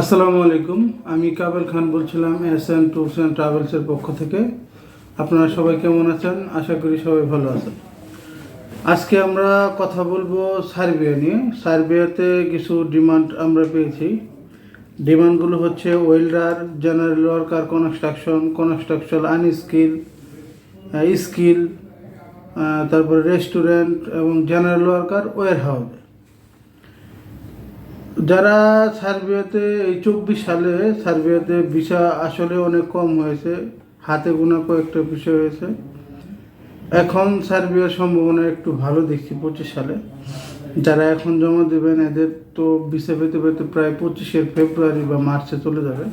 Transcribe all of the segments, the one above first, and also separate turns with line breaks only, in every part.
আসসালামু আলাইকুম। আমি কাবেল খান বলছিলাম এস এন ট্যুরস অ্যান্ড ট্রাভেলসের পক্ষ থেকে। আপনারা সবাই কেমন আছেন? আশা করি সবাই ভালো আছেন। আজকে আমরা কথা বলব সার্বিয়া নিয়ে। সার্বিয়াতে কিছু ডিমান্ড আমরা পেয়েছি। ডিমান্ডগুলো হচ্ছে welder, general worker construction construction unskill skill তারপরে রেস্টুরেন্ট এবং জেনারেল ওয়ার্কার ওয়ার হাউস যারা সার্বিয়াতে, এই চব্বিশ সালে সার্বিয়াতে ভিসা আসলে অনেক কম হয়েছে, হাতে গোনা কয়েকটা বিষয় হয়েছে। এখন সার্বিয়ার সম্ভাবনা একটু ভালো দেখছি পঁচিশ সালে। যারা এখন জমা দেবেন, এদের তো ভিসা পেতে পেতে প্রায় পঁচিশের ফেব্রুয়ারি বা মার্চে চলে যাবে।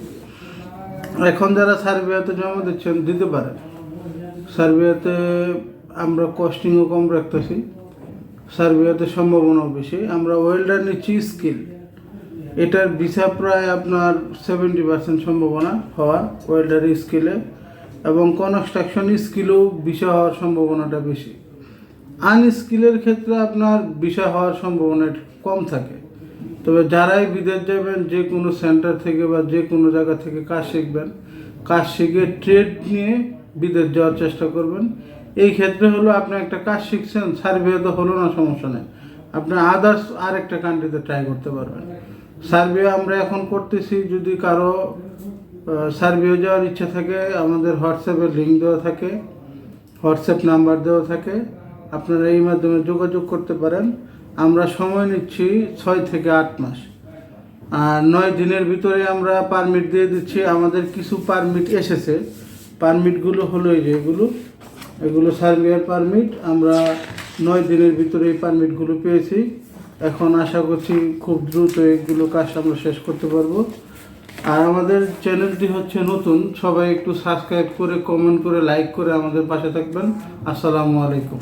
এখন যারা সার্বিয়াতে জমা দিচ্ছেন, দিতে পারেন সার্বিয়াতে আমরা কস্টিংও কম রাখতেছি। সার্বিয়াতে সম্ভাবনাও বেশি। আমরা ওয়েল্ডার নিচ্ছি স্কিল এটার ভিসা প্রায় আপনার সেভেন্টি পার্সেন্ট সম্ভাবনা হওয়ার ওয়েল্ডার স্কিলে এবং কনস্ট্রাকশন স্কিলেও ভিসা হওয়ার সম্ভাবনাটা বেশি। আনস্কিলের ক্ষেত্রে আপনার ভিসা হওয়ার সম্ভাবনা কম থাকে। তবে যারাই বিদেশ যাবেন, যে কোনো সেন্টার থেকে বা যে কোনো জায়গা থেকে কাজ শিখবেন, কাজ শিখে ট্রেড নিয়ে বিদেশ যাওয়ার চেষ্টা করবেন। এই ক্ষেত্রে হলো আপনি একটা কাজ শিখছেন সার্ভে তো হলো না, সমস্যা নেই। আপনি আদার্স আর একটা কান্ট্রিতে ট্রাই করতে পারবেন। সার্বিয়া আমরা এখন করতেছি, যদি কারও সার্বিয়া যাওয়ার ইচ্ছা থাকে, আমাদের হোয়াটসঅ্যাপে লিঙ্ক দেওয়া থাকে, হোয়াটসঅ্যাপ নাম্বার দেওয়া থাকে, আপনারা এই মাধ্যমে যোগাযোগ করতে পারেন। আমরা সময় নিচ্ছি ছয় থেকে আট মাস। আর নয় দিনের ভিতরে আমরা পারমিট দিয়ে দিচ্ছি, আমাদের কিছু পারমিট এসেছে। পারমিটগুলো হলো এই যে এগুলো। এগুলো সার্বিয়ার পারমিট, আমরা নয় দিনের ভিতরে এই পারমিটগুলো পেয়েছি। এখন আশা করছি খুব দ্রুত এগুলো কাজ আমরা শেষ করতে পারব। আর আমাদের চ্যানেলটি হচ্ছে নতুন, সবাই একটু সাবস্ক্রাইব করে কমেন্ট করে লাইক করে আমাদের পাশে থাকবেন। আসসালামু আলাইকুম।